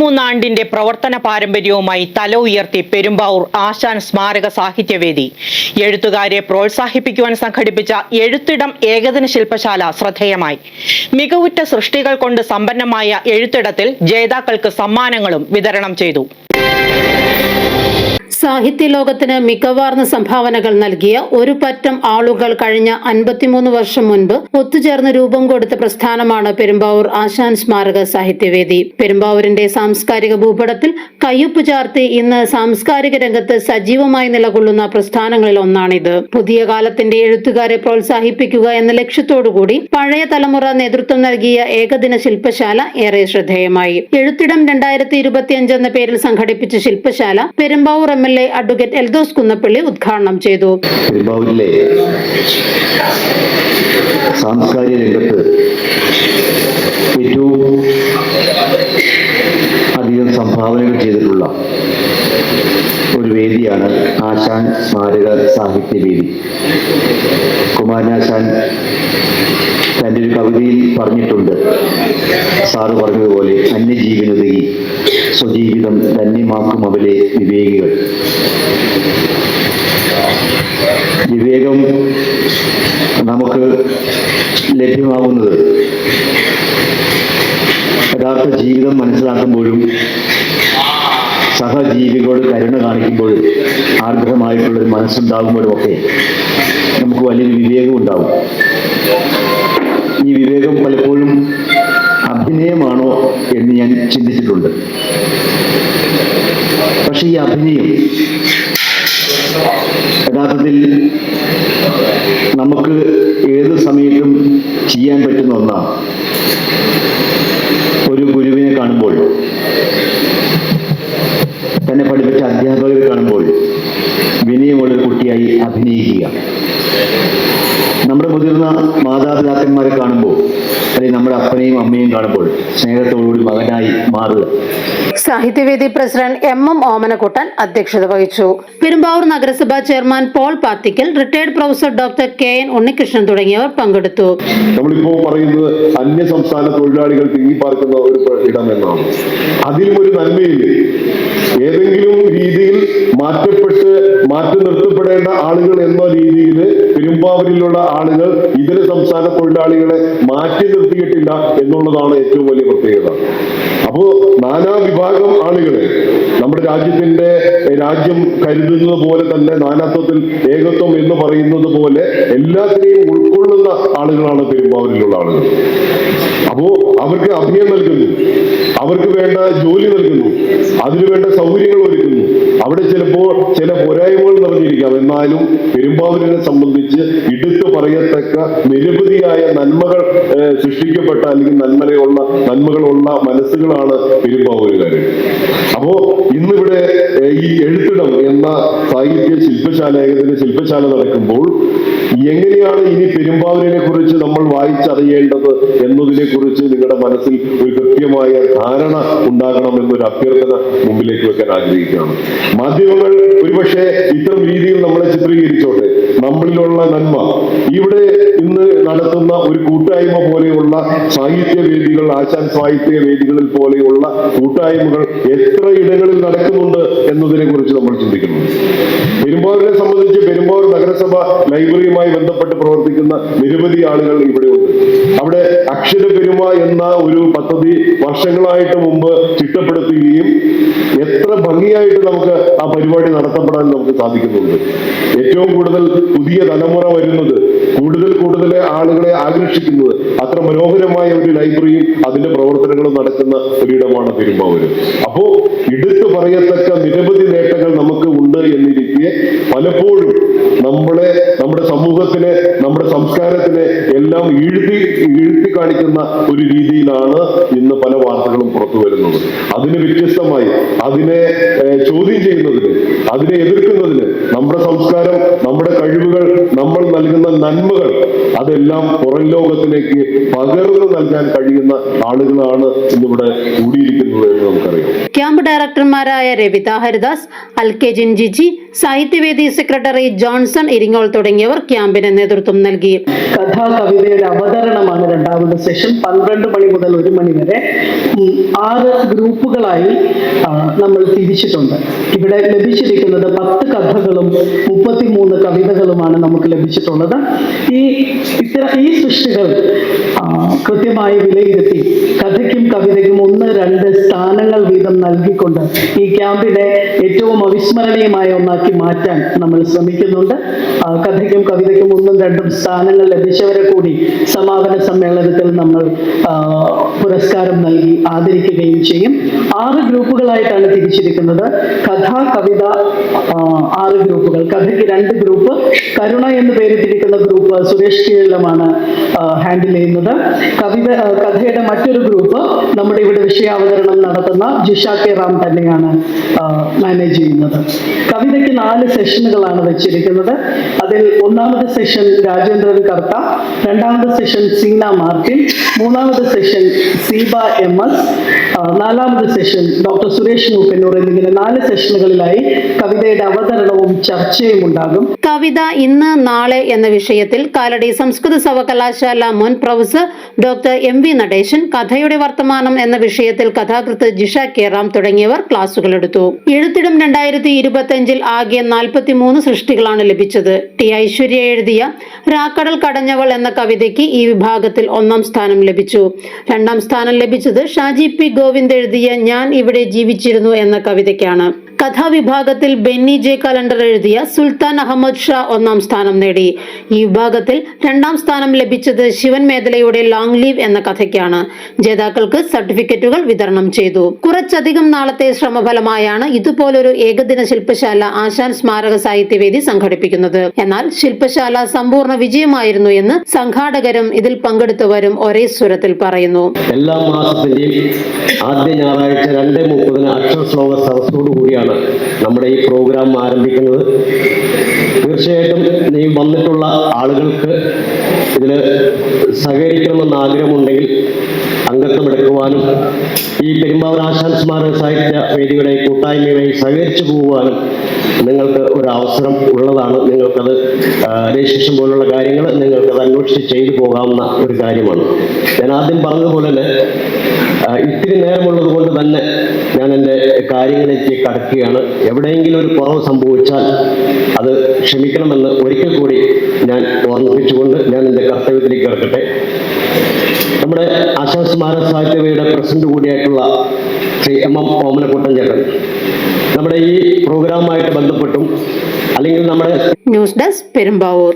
അൻപത്തിമൂന്നാണ്ടിന്റെ പ്രവർത്തന പാരമ്പര്യവുമായി തല ഉയർത്തി പെരുമ്പാവൂർ ആശാൻ സ്മാരക സാഹിത്യവേദി. എഴുത്തുകാരെ പ്രോത്സാഹിപ്പിക്കുവാൻ സംഘടിപ്പിച്ച എഴുത്തിടം ഏകദിന ശില്പശാല ശ്രദ്ധേയമായി. മികവുറ്റ സൃഷ്ടികൾ കൊണ്ട് സമ്പന്നമായ എഴുത്തിടത്തിൽ ജേതാക്കൾക്ക് സമ്മാനങ്ങളും വിതരണം ചെയ്തു. സാഹിത്യ ലോകത്തിന് മികവാർന്ന സംഭാവനകൾ നൽകിയ ഒരു പറ്റം ആളുകൾ കഴിഞ്ഞ അൻപത്തിമൂന്ന് വർഷം മുൻപ് ഒത്തുചേർന്ന് രൂപം കൊടുത്ത പ്രസ്ഥാനമാണ് പെരുമ്പാവൂർ ആശാൻ സ്മാരക സാഹിത്യവേദി. പെരുമ്പാവൂരിന്റെ സാംസ്കാരിക ഭൂപടത്തിൽ കയ്യൊപ്പ് ചാർത്തി ഇന്ന് സാംസ്കാരിക രംഗത്ത് സജീവമായി നിലകൊള്ളുന്ന പ്രസ്ഥാനങ്ങളിൽ ഒന്നാണിത്. പുതിയ കാലത്തിന്റെ എഴുത്തുകാരെ പ്രോത്സാഹിപ്പിക്കുക എന്ന ലക്ഷ്യത്തോടുകൂടി പഴയ തലമുറ നേതൃത്വം നൽകിയ ഏകദിന ശില്പശാല ഏറെ ശ്രദ്ധേയമായി. എഴുത്തിടം രണ്ടായിരത്തി ഇരുപത്തിയഞ്ച് എന്ന പേരിൽ സംഘടിപ്പിച്ച ശില്പശാല Perumbavoor M L A advocate Eldhose Kunnappilly ഉദ്ഘാടനം ചെയ്തു. സാംസ്കാരിക അധികം സംഭാവനകൾ ചെയ്തിട്ടുള്ള ഒരു വേദിയാണ് ആശാൻ സ്മാരക സാഹിത്യ വേദി. കുമാരനാശാൻ തന്റെ ഒരു കവിതയിൽ പറഞ്ഞിട്ടുണ്ട്. സാറ് പറഞ്ഞതുപോലെ അന്യജീവനുതകി സ്വജീവിതം ധന്യമാക്കും അവരെ വിവേകികൾ. വിവേകം നമുക്ക് ലഭ്യമാകുന്നത് യഥാർത്ഥ ജീവിതം മനസ്സിലാക്കുമ്പോഴും സഹജീവികളോട് കരുണ കാണിക്കുമ്പോഴും ആർദ്രമായിട്ടുള്ളൊരു മനസ്സുണ്ടാകുമ്പോഴും ഒക്കെ നമുക്ക് വലിയൊരു വിവേകം ഉണ്ടാവും. ഈ വിവേകം പലപ്പോഴും അഭിനയമാണോ എന്ന് ഞാൻ ചിന്തിച്ചിട്ടുണ്ട്. പക്ഷെ ഈ അഭിനയം യഥാർത്ഥത്തിൽ നമുക്ക് ഏത് സമയത്തും ചെയ്യാൻ പറ്റുന്ന ഒന്നാണ്. ഒരു ഗുരുവിനെ കാണുമ്പോൾ തന്നെ പഠിപ്പിച്ച അധ്യാപകരെ കാണുമ്പോൾ വിനയമുള്ള ഒരു കുട്ടിയായി അഭിനയിക്കുക നമ്മുടെ മുതിർന്ന മാതാപിതാക്കന്മാരെ കാണുമ്പോൾ അല്ലെങ്കിൽ നമ്മുടെ അപ്പനെയും അമ്മയും കാണുമ്പോൾ സ്നേഹത്തോടുകൂടി മകനായി മാറുക. സാഹിത്യവേദി പ്രസിഡന്റ് എം എം ഓമനക്കുട്ടൻ അധ്യക്ഷത വഹിച്ചു. പെരുമ്പാവൂർ നഗരസഭാ chairman Paul Pathikkal retired professor doctor K N Unnikrishnan തുടങ്ങിയവർ പങ്കെടുത്തു. നമ്മളിപ്പോ പറയുന്നത് അന്യ സംസ്ഥാന തൊഴിലാളികൾ തിങ്ങിപ്പാർക്കുന്ന ഒരു ഇടം എന്നാണ്. അതിലും ഒരു നന്മയില്ലേ? ഏതെങ്കിലും രീതിയിൽ മാറ്റപ്പെട്ട് മാറ്റി നിർത്തപ്പെടേണ്ട ആളുകൾ എന്ന രീതിയിൽ പെരുമ്പാവൂരിലുള്ള ആളുകൾ ഇതര സംസ്ഥാന തൊഴിലാളികളെ മാറ്റി നിർത്തിയിട്ടില്ല എന്നുള്ളതാണ് ഏറ്റവും വലിയ പ്രത്യേകത. അപ്പോ നാനാ വിഭാഗം ആളുകളെ നമ്മുടെ രാജ്യത്തിന്റെ രാജ്യം കരുതുന്നത് പോലെ തന്നെ നാനാത്വത്തിൽ ഏകത്വം എന്ന് പറയുന്നത് പോലെ എല്ലാത്തിനെയും ഉൾക്കൊള്ളുന്ന ആളുകളാണ് പെരുമ്പാവൂരിലുള്ള ആളുകൾ. അപ്പോ അവർക്ക് അഭയം നൽകുന്നു അവർക്ക് വേണ്ട ജോലി നൽകുന്നു അതിനുവേണ്ട സൗകര്യങ്ങൾ ഒരുക്കുന്നു. അവിടെ ചിലപ്പോൾ ചില പോരായ്മകൾ നിറഞ്ഞിരിക്കാം എന്നാലും പെരുമ്പാവൂരിനെ സംബന്ധിച്ച് എടുത്തു പറയത്തക്ക നിരവധിയായ നന്മകൾ സൃഷ്ടിക്കപ്പെട്ട അല്ലെങ്കിൽ നന്മയുള്ള നന്മകളുള്ള മനസ്സുകളാണ് പെരുമ്പാവൂരുകാർ അപ്പോ ഇന്നിവിടെ ഈ എഴുത്തിടം എന്ന സാഹിത്യ ശില്പശാല ഏകദിന ശില്പശാല നടക്കുമ്പോൾ എങ്ങനെയാണ് ഇനി പെരുമ്പാവൂരിനെ കുറിച്ച് നമ്മൾ വായിച്ചറിയേണ്ടത് എന്നതിനെ കുറിച്ച് നിങ്ങളുടെ മനസ്സിൽ ഒരു കൃത്യമായ ധാരണ ഉണ്ടാകണം എന്നൊരു അഭ്യർത്ഥന മുമ്പിലേക്ക് വെക്കാൻ ആഗ്രഹിക്കുകയാണ്. മാധ്യമങ്ങൾ ഒരുപക്ഷെ ഇത്തരം രീതിയിൽ നമ്മളെ ചിത്രീകരിച്ചോട്ടെ. നമ്മളിലുള്ള നന്മ. ഇവിടെ നടത്തുന്ന ഒരു കൂട്ടായ്മ പോലെയുള്ള സാഹിത്യ വേദികൾ ആശാൻ സാഹിത്യ വേദികളിൽ പോലെയുള്ള കൂട്ടായ്മകൾ എത്ര ഇടങ്ങളിൽ നടക്കുന്നുണ്ട് എന്നതിനെ കുറിച്ച് നമ്മൾ ചിന്തിക്കുന്നു. പെരുമ്പാവൂരിനെ സംബന്ധിച്ച് പെരുമ്പാവൂർ നഗരസഭ ലൈബ്രറിയുമായി ബന്ധപ്പെട്ട് പ്രവർത്തിക്കുന്ന നിരവധി ആളുകൾ ഇവിടെ ഉണ്ട്. അവിടെ അക്ഷര പെരുമ എന്ന ഒരു പദ്ധതി വർഷങ്ങളായിട്ട് മുമ്പ് ചിട്ടപ്പെടുത്തുകയും എത്ര ഭംഗിയായിട്ട് നമുക്ക് ആ പരിപാടി നടത്തപ്പെടാൻ നമുക്ക് സാധിക്കുന്നുണ്ട്. ഏറ്റവും കൂടുതൽ പുതിയ തലമുറ വരുന്നത് കൂടുതൽ കൂടുതൽ ആളുകളെ ആകർഷിക്കുന്നത് അത്ര മനോഹരമായ ഒരു ലൈബ്രറിയും അതിന്റെ പ്രവർത്തനങ്ങളും നടക്കുന്ന ഒരിടമാണ് പെരുമ്പാവൂര്. അപ്പോ എടുത്തു പറയത്തക്ക നിരവധി നേട്ടങ്ങൾ നമുക്ക് ഉണ്ട് എന്നിരിക്കെ പലപ്പോഴും നമ്മളെ നമ്മുടെ സമൂഹത്തിനെ നമ്മുടെ സംസ്കാരത്തിനെ എല്ലാം ഈഴ്ത്തി ഈഴ്ത്തി കാണിക്കുന്ന ഒരു രീതിയിലാണ് ഇന്ന് പല വാർത്തകളും പുറത്തു വരുന്നത്. അതിന് വ്യത്യസ്തമായി അതിനെ ചോദ്യം ചെയ്യുന്നതിന് അതിനെ എതിർക്കുന്നതിന് നമ്മുടെ സംസ്കാരം നമ്മുടെ കഴിവുകൾ നമ്മൾ നൽകുന്ന നന്മകൾ അതെല്ലാം പുറം ലോകത്തിലേക്ക് പകർന്നു നൽകാൻ കഴിയുന്ന ആളുകളാണ് ഇന്നിവിടെ കൂടിയിരിക്കുന്നത് എന്ന് നമുക്കറിയാം. ക്യാമ്പ് ഡയറക്ടർമാരായ രവിത ഹരിദാസ് അൽ കെ ജിൻജിജി സാഹിത്യവേദി സെക്രട്ടറി ജോൺസൺ ഇരിങ്ങോൾ തുടങ്ങിയവർ ക്യാമ്പിന് നേതൃത്വം നൽകി. കഥാകവിതയുടെ അവതരണമാണ് രണ്ടാമത് സെഷൻ പന്ത്രണ്ട് മണി മുതൽ ഒരു മണി വരെ ആറ് ഗ്രൂപ്പുകളായി നമ്മൾ തിരിച്ചിട്ടുണ്ട്. ഇവിടെ ലഭിച്ചിരിക്കുന്നത് പത്ത് കഥകളും മുപ്പത്തിമൂന്ന് കവിതകളുമാണ് നമുക്ക് ലഭിച്ചിട്ടുള്ളത്. ഈ ഇത്തര ഈ സൃഷ്ടികൾ കൃത്യമായി വിലയിരുത്തി കഥയ്ക്കും കവിതയ്ക്കും ഒന്ന് രണ്ട് സ്ഥാനങ്ങൾ വീതം നൽകിക്കൊണ്ട് ഈ ക്യാമ്പിനെ ഏറ്റവും അവിസ്മരണീയമായ ഒന്നാക്കി മാറ്റാൻ നമ്മൾ ശ്രമിക്കുന്നുണ്ട്. കഥയ്ക്കും കവിതയ്ക്കും ഒന്നും രണ്ടും സ്ഥാനങ്ങൾ ലഭിച്ചവരെ കൂടി സമാപന സമ്മേളനത്തിൽ നമ്മൾ പുരസ്കാരം നൽകി ആദരിക്കുകയും ചെയ്യും. ആറ് ഗ്രൂപ്പുകളായിട്ടാണ് തിരിച്ചിരിക്കുന്നത്. കഥ കവിത ആറ് ഗ്രൂപ്പുകൾ. കഥയ്ക്ക് രണ്ട് ഗ്രൂപ്പ്. കരുണ എന്ന് പേരിട്ടിരിക്കുന്ന ഗ്രൂപ്പ് സുരേഷ് കീഴിലുമാണ് ഹാൻഡിൽ ചെയ്യുന്നത്. കവിത കഥയുടെ മറ്റൊരു ഗ്രൂപ്പ് നമ്മുടെ ഇവിടെ വിഷയാവതരണം നടത്തുന്ന ജിഷ കെ റാം തന്നെയാണ് മാനേജ് ചെയ്യുന്നത്. കവിതയ്ക്ക് നാല് സെഷനുകളാണ് വെച്ചിരിക്കുന്നത്. അതിൽ ഒന്നാമത്തെ സെഷൻ രാജേന്ദ്രൻ കർത്ത രണ്ടാമത്തെ സെഷൻ സീന മാർട്ടിൻ. മൂന്നാമത്തെ സെഷൻ സീബ എം എസ്. നാലാമത്തെ സെഷൻ ഡോക്ടർ സുരേഷ് മൂപ്പന്നൂർ എന്നിങ്ങനെ നാല് സെഷനുകളിലായി കവിതയുടെ അവതരണവും ചർച്ചയും ഉണ്ടാകും. കവിത ഇന്ന് നാളെ എന്ന വിഷയത്തിൽ കാലടി സംസ്കൃത സർവകലാശാല മുൻ professor doctor M V Nadesan കഥയുടെ വർത്തമാനം എന്ന വിഷയത്തിൽ കഥാകൃത്ത് ജിഷ കേറാം തുടങ്ങിയവർ ക്ലാസുകൾ എടുത്തു. എഴുത്തിടം രണ്ടായിരത്തി ഇരുപത്തിയഞ്ചിൽ ആകെ നാൽപ്പത്തിമൂന്ന് സൃഷ്ടികളാണ് ലഭിച്ചത്. ടി ഐശ്വര്യ എഴുതിയ രാക്കടൽ കടഞ്ഞവൾ എന്ന കവിതയ്ക്ക് ഈ വിഭാഗത്തിൽ ഒന്നാം സ്ഥാനം ലഭിച്ചു. രണ്ടാം സ്ഥാനം ലഭിച്ചത് ഷാജി പി ഗോവിന്ദ് എഴുതിയ ഞാൻ ഇവിടെ ജീവിച്ചിരുന്നു എന്ന കവിതയ്ക്കാണ്. കഥാവിഭാഗത്തിൽ ബെന്നി ജെ കലണ്ടർ എഴുതിയ സുൽത്താൻ അഹമ്മദ് ഷാ ഒന്നാം സ്ഥാനം നേടി. ഈ വിഭാഗത്തിൽ രണ്ടാം സ്ഥാനം ലഭിച്ചത് ശിവൻ മേഖലയുടെ ലോങ് ലീവ് എന്ന കഥയ്ക്കാണ്. ജേതാക്കൾക്ക് സർട്ടിഫിക്കറ്റുകൾ വിതരണം ചെയ്തു. കുറച്ചധികം നാളത്തെ ശ്രമഫലമായാണ് ഇതുപോലൊരു ഏകദിന ശില്പശാല ആശാൻ സ്മാരക സാഹിത്യവേദി സംഘടിപ്പിക്കുന്നത്. എന്നാൽ ശില്പശാല സമ്പൂർണ വിജയമായിരുന്നു എന്ന് സംഘാടകരും ഇതിൽ പങ്കെടുത്തവരും ഒരേ സ്വരത്തിൽ പറയുന്നു. എല്ലാ മാസത്തിന്റെയും ആദ്യ ഞായറാഴ്ച രണ്ട് മുപ്പതിന് അക്ഷര ശ്ലോക സദസ്സോടു കൂടിയാണ് നമ്മുടെ ഈ പ്രോഗ്രാം ആരംഭിക്കുന്നത് തീർച്ചയായിട്ടും നീ വന്നിട്ടുള്ള ആളുകൾക്ക് ഇതിൽ സഹകരിക്കണമെന്ന് ആഗ്രഹമുണ്ടെങ്കിൽ അംഗത്വം എടുക്കുവാനും ഈ പെരുമ്പാവൂർ ആശാൻ സ്മാരക സാഹിത്യ വേദിയുടെ കൂട്ടായ്മയുമായി സഹകരിച്ചു പോകുവാനും നിങ്ങൾക്ക് ഒരു അവസരം ഉള്ളതാണ്. നിങ്ങൾക്കത് രജിസ്ട്രേഷൻ പോലുള്ള കാര്യങ്ങൾ നിങ്ങൾക്കത് അന്വേഷിച്ച് ചെയ്തു പോകാവുന്ന ഒരു കാര്യമാണ്. ഞാൻ ആദ്യം പറഞ്ഞതുപോലെ തന്നെ ഇത്തിരി നേരമുള്ളത് കൊണ്ട് തന്നെ ഞാൻ എന്റെ കാര്യങ്ങളിലേക്ക് കടക്കുകയാണ്. എവിടെയെങ്കിലും ഒരു കുറവ് സംഭവിച്ചാൽ അത് ക്ഷമിക്കണമെന്ന് ഒരിക്കൽ കൂടി ഞാൻ ഓർമ്മിപ്പിച്ചുകൊണ്ട് ഞാൻ എന്റെ കർത്തവ്യത്തിലേക്ക് കിടക്കട്ടെ. നമ്മുടെ ആശാ സ്മാരക സാഹിത്യവയുടെ പ്രസിഡന്റ് കൂടിയായിട്ടുള്ള ശ്രീ എം എം ഓമനക്കുട്ടൻ ചേട്ടൻ. നമ്മുടെ ഈ പ്രോഗ്രാമുമായിട്ട് ബന്ധപ്പെട്ടും അല്ലെങ്കിൽ നമ്മുടെ ന്യൂസ് ഡെസ്ക് പെരുമ്പാവൂർ.